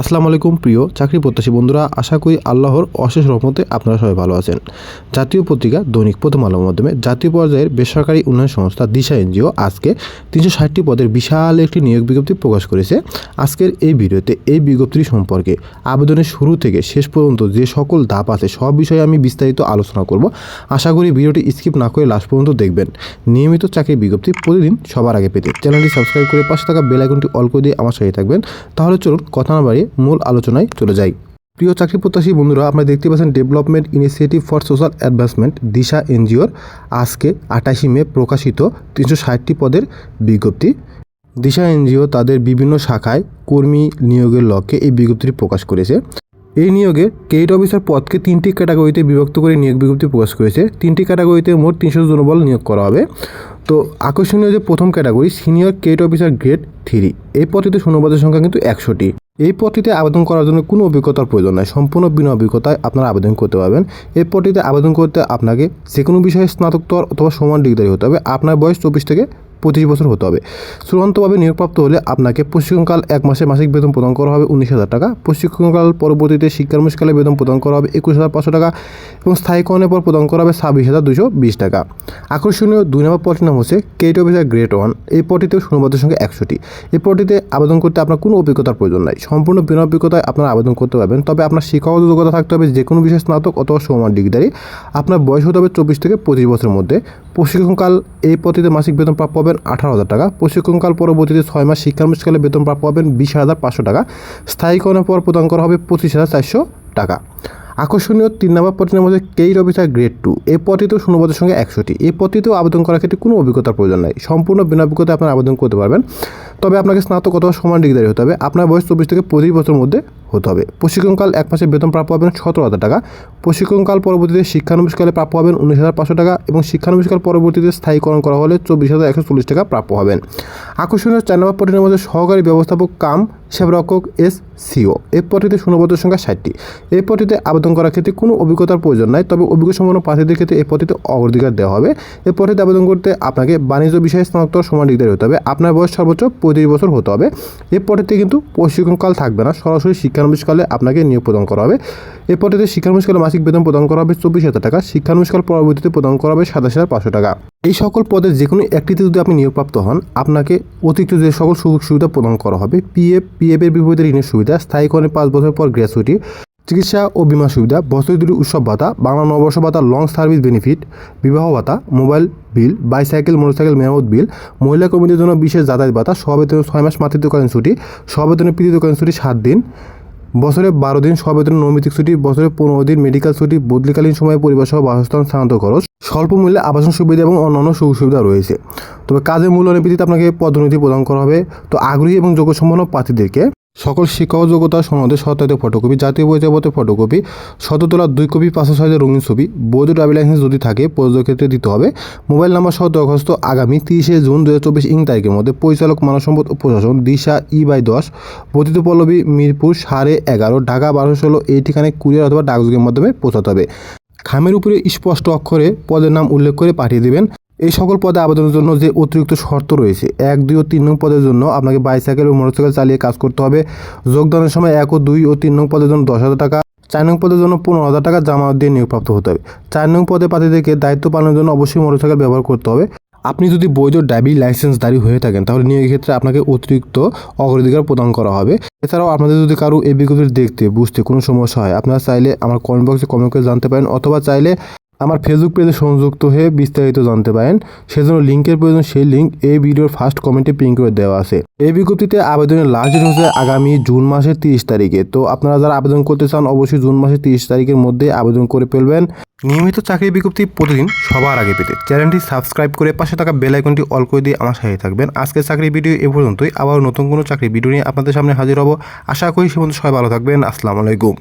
আসসালামু আলাইকুম, প্রিয় চাকরি প্রত্যাশী বন্ধুরা, আশা করি আল্লাহর অশেষ রহমতে আপনারা সবাই ভালো আছেন। জাতীয় পত্রিকা দৈনিক প্রথম আলোর মাধ্যমে জাতীয় পর্যায়ের বেসরকারি উন্নয়ন সংস্থা দিশা এনজিও আজকে তিনশো ষাটটি পদের বিশাল একটি নিয়োগ বিজ্ঞপ্তি প্রকাশ করেছে। আজকের এই ভিডিওতে এই বিজ্ঞপ্তি সম্পর্কে আবেদনের শুরু থেকে শেষ পর্যন্ত যে সকল ধাপ আছে, সব বিষয়ে আমি বিস্তারিত আলোচনা করব। আশা করি ভিডিওটি স্কিপ না করে লাস্ট পর্যন্ত দেখবেন। নিয়মিত চাকরির বিজ্ঞপ্তি প্রতিদিন সবার আগে পেতে চ্যানেলটি সাবস্ক্রাইব করে পাশে থাকা বেল আইকনটি অল করে দিয়ে আমার সাথে থাকবেন। তাহলে চলুন কথা না বাড়িয়ে মূল আলোচনায় চলে যাই। প্রিয় চাকরি প্রত্যাশী বন্ধুরা, আপনারা দেখতে পাচ্ছেন development initiative for social advancement Disha এনজিওর আজকে আঠাশি মে প্রকাশিত তিনশো ষাটটি পদের বিজ্ঞপ্তি। দিশা এনজিও তাদের বিভিন্ন শাখায় কর্মী নিয়োগের লক্ষ্যে এই বিজ্ঞপ্তিটি প্রকাশ করেছে। এই নিয়োগে কেইট অফিসার পদকে তিনটি ক্যাটাগরিতে বিভক্ত করে নিয়োগ বিজ্ঞপ্তি প্রকাশ করেছে। তিনটি ক্যাটাগরিতে মোট তিনশো জনবল নিয়োগ করা হবে। তো আকর্ষণীয় যে প্রথম ক্যাটাগরি সিনিয়র কেট অফিসার গ্রেড থ্রি এই পদটিতে শূন্যপদের সংখ্যা কিন্তু একশোটি। এই পদটিতে আবেদন করার জন্য কোনো অভিজ্ঞতার প্রয়োজন নাই। সম্পূর্ণ বিনা অভিজ্ঞতায় আপনারা আবেদন করতে পারবেন। এই পদটিতে আবেদন করতে আপনাকে যে কোনো বিষয়ে স্নাতকোত্তর অথবা সমান ডিগ্রি হতে হবে। আপনার বয়স চব্বিশ থেকে পঁচিশ বছর হতে হবে। চূড়ান্তভাবে নিয়োগপ্রাপ্ত হলে আপনাকে প্রশিক্ষণকাল এক মাসে মাসিক বেতন প্রদান করা হবে উনিশ হাজার টাকা। প্রশিক্ষণকাল পরবর্তীতে শিক্ষানুষ্ঠানে বেতন প্রদান করা হবে একুশ হাজার পাঁচশো টাকা এবং স্থায়ীকরণের পর প্রদান করা হবে ছাব্বিশ হাজার দুশো বিশ টাকা। আকর্ষণীয় দুই নম্বর পদটির নাম হচ্ছে কেট অফিসার গ্রেড ওয়ান এই পদটিতেও শূন্যপদের সঙ্গে একশোটি। এই পদটিতে আবেদন করতে আপনার কোনো অভিজ্ঞতার প্রয়োজন নাই। সম্পূর্ণ বিনা অভিজ্ঞতায় আপনারা আবেদন করতে পারবেন। তবে আপনার শিক্ষাগত যোগ্যতা থাকতে হবে যে কোনো বিষয়ে স্নাতক অথবা সমান ডিগ্রি আপনার বয়স হতে হবে চব্বিশ থেকে পঁচিশ বছরের মধ্যে। প্রশিক্ষণকাল এই পদ্ধতিতে মাসিক বেতন প্রাপ্য হবেন আঠারো হাজার টাকা। প্রশিক্ষণকাল পরবর্তীতে ছয় মাস শিক্ষানুষ্ঠানে বেতন প্রাপ্য হবেন বিশ হাজার পাঁচশো টাকা। স্থায়ীকরণের পর প্রদান করা হবে পঁচিশ হাজার চারশো টাকা। আকর্ষণীয় তিন নম্বর পদটির মধ্যে কেইট অফিসার গ্রেড টু। এই পদটিতেও শূন্যপদের সঙ্গে একশোটি। এই পদটিতেও আবেদন করার ক্ষেত্রে কোনো অভিজ্ঞতার প্রয়োজন নাই। সম্পূর্ণ বিনা অভিজ্ঞতায় আপনারা আবেদন করতে পারবেন। তবে আপনাকে স্নাতক অথবা সমান ডিগ্রি হতে হবে। আপনার বয়স চব্বিশ থেকে পঁচিশ বছরের মধ্যে হতে হবে। প্রশিক্ষণকাল এক মাসের বেতন প্রাপ্য হবেন সতেরো হাজার টাকা। প্রশিক্ষণকাল পরবর্তীতে শিক্ষানবিষ্কালে প্রাপ্য হবেন উনিশ হাজার পাঁচশো টাকা এবং শিক্ষানবিষ্কাল পরবর্তীতে স্থায়ীকরণ করা হলে চব্বিশ হাজার একশো চল্লিশ টাকা প্রাপ্য হবেন। আকর্ষণীয় চার নম্বর পটিনের মধ্যে সহকারী ব্যবস্থাপক কাম সেবরক্ষক এস সিও। এই পটিতে শূন্যপদের সংখ্যা ষাটটি। এই পটিতে আবেদন করার ক্ষেত্রে কোনো অভিজ্ঞতার প্রয়োজন নাই, তবে অভিজ্ঞ সম্পন্ন প্রার্থীদের ক্ষেত্রে এই পটিতে অগ্রাধিকার দেওয়া হবে। এই পটিতে আবেদন করতে আপনাকে বাণিজ্য বিষয়ে স্নাতক সমান ডিগ্রি হতে হবে। আপনার বয়স সর্বোচ্চ পঁয়ত্রিশ বছর হতে হবে। এই পটিতে কিন্তু প্রশিক্ষণকাল থাকবে না। সরাসরি শিক্ষানবিষ্কালে আপনাকে নিয়োগ প্রদান করা হবে। এই পটিতে শিক্ষানবিষ্কালে মাসিক বেতন প্রদান করা হবে চব্বিশ হাজার টাকা। শিক্ষানবিষ্কাল পরবর্তীতে প্রদান করা হবে সাতাশ হাজার পাঁচশো টাকা। এই সকল পদের যে কোনো একটিতে যদি আপনি নিয়োগপ্রাপ্ত হন, আপনাকে অতিরিক্ত যে সকল সুযোগ সুবিধা প্রদান করা হবে পিএফ এর বিপরীতে ঋণের সুবিধা স্থায়ীকরণে পাঁচ বছর পর গ্র্যাচুইটি, চিকিৎসা ও বিমা সুবিধা বছর দুটি উৎসব ভাতা, বাংলা নববর্ষ ভাতা, লং সার্ভিস বেনিফিট, বিবাহ ভাতা, মোবাইল বিল, বাইসাইকেল, মোটরসাইকেল মেরামত বিল, মহিলা কর্মীদের জন্য বিশেষ যাতায়াত ভাতা, সবেতনে ছয় মাস মাতৃত্বকালীন ছুটি, সবেতনে পিতৃত্বকালীন ছুটি সাত দিন, বছরে বারো দিন সবেতন নৈমিত্তিক ছুটি, বছরে পনেরো দিন মেডিকেল ছুটি, বদলিকালীন সময়ে পরিবার সহ বাসস্থান স্থানান্তর খরচ। স্বল্প মূল্যে আবাসন সুবিধা এবং অন্যান্য সুযোগ সুবিধা রয়েছে। তবে কাজের মূল্য ভিত্তিতে আপনাকে পদোন্নতি প্রদান করা হবে। তো আগ্রহী এবং যোগ্য সম্পন্ন প্রার্থীদেরকে সকল শিক্ষা যোগ্যতা সনদের সত্যায়িত ফটোকপি, জাতীয় পরিচয়পত্রের ফটোকপি শততলা দুই কপি, পাঁচশো সাইজের রঙিন ছবি, বৈধ ড্রাইভিং লাইসেন্স যদি থাকে প্রযোজকের ক্ষেত্রে দিতে হবে। মোবাইল নাম্বার সহ দরখাস্ত আগামী তিরিশে জুন দু হাজার চব্বিশ ইং তারিখের মধ্যে। পরিচালক মানব সম্পদ প্রশাসন দিশা ই বাই দশ, বর্ধিত পল্লবী মিরপুর সাড়ে এগারো, ঢাকা বারোশো ষোলো, এই ঠিকানায় কুরিয়ার অথবা ডাকযোগের মাধ্যমে পৌঁছাতে হবে। খামের উপরে স্পষ্ট অক্ষরে পদের নাম উল্লেখ করে পাঠিয়ে দেবেন। এই সকল পদে আবেদনের জন্য যে অতিরিক্ত শর্ত রয়েছে, এক, দুই ও তিন নং পদের জন্য আপনাকে বাইসাইকেল ও মোটরসাইকেল চালিয়ে কাজ করতে হবে। যোগদানের সময় এক ও দুই ও তিন নং পদের জন্য দশ হাজার টাকা, চার নং পদের জন্য পনেরো হাজার টাকা জামানত দিয়ে নিয়োগপ্রাপ্ত হতে হবে। চার নং পদে প্রার্থীদেরকে দায়িত্ব পালনের জন্য অবশ্যই মোটরসাইকেল ব্যবহার করতে হবে। আপনি যদি বৈধ ড্রাইভিং লাইসেন্সধারী হয়ে থাকেন, তাহলে নিয়োগের ক্ষেত্রে আপনাকে অতিরিক্ত অগ্রাধিকার প্রদান করা হবে। এছাড়াও আপনাদের যদি কারও এ বিজ্ঞপ্তি দেখতে, বুঝতে কোনো সমস্যা হয়, আপনারা চাইলে আমার কমেন্ট বক্সে কমেন্ট করে জানতে পারেন, অথবা চাইলে আমার ফেসবুক পেজে সংযুক্ত হয়ে বিস্তারিত জানতে পারেন। সেজন্য লিঙ্কের প্রয়োজন, সেই লিঙ্ক এই ভিডিওর ফার্স্ট কমেন্টে পিন করে দেওয়া আছে। এই বিজ্ঞপ্তিতে আবেদনের লাস্ট ডেট হচ্ছে আগামী জুন মাসের তিরিশ তারিখে। তো আপনারা যারা আবেদন করতে চান, অবশ্যই জুন মাসের তিরিশ তারিখের মধ্যে আবেদন করে ফেলবেন। নিয়মিত চাকরির বিজ্ঞপ্তি প্রতিদিন সবার আগে পেতে চ্যানেলটি সাবস্ক্রাইব করে পাশে থাকা বেল আইকনটি অল করে দিয়ে আমার সাথে থাকবেন। আজকের চাকরির ভিডিও এ পর্যন্তই। আবার নতুন কোনো চাকরির ভিডিও নিয়ে আপনাদের সামনে হাজির হব। আশা করি সে সবাই ভালো থাকবেন। আসসালামু আলাইকুম।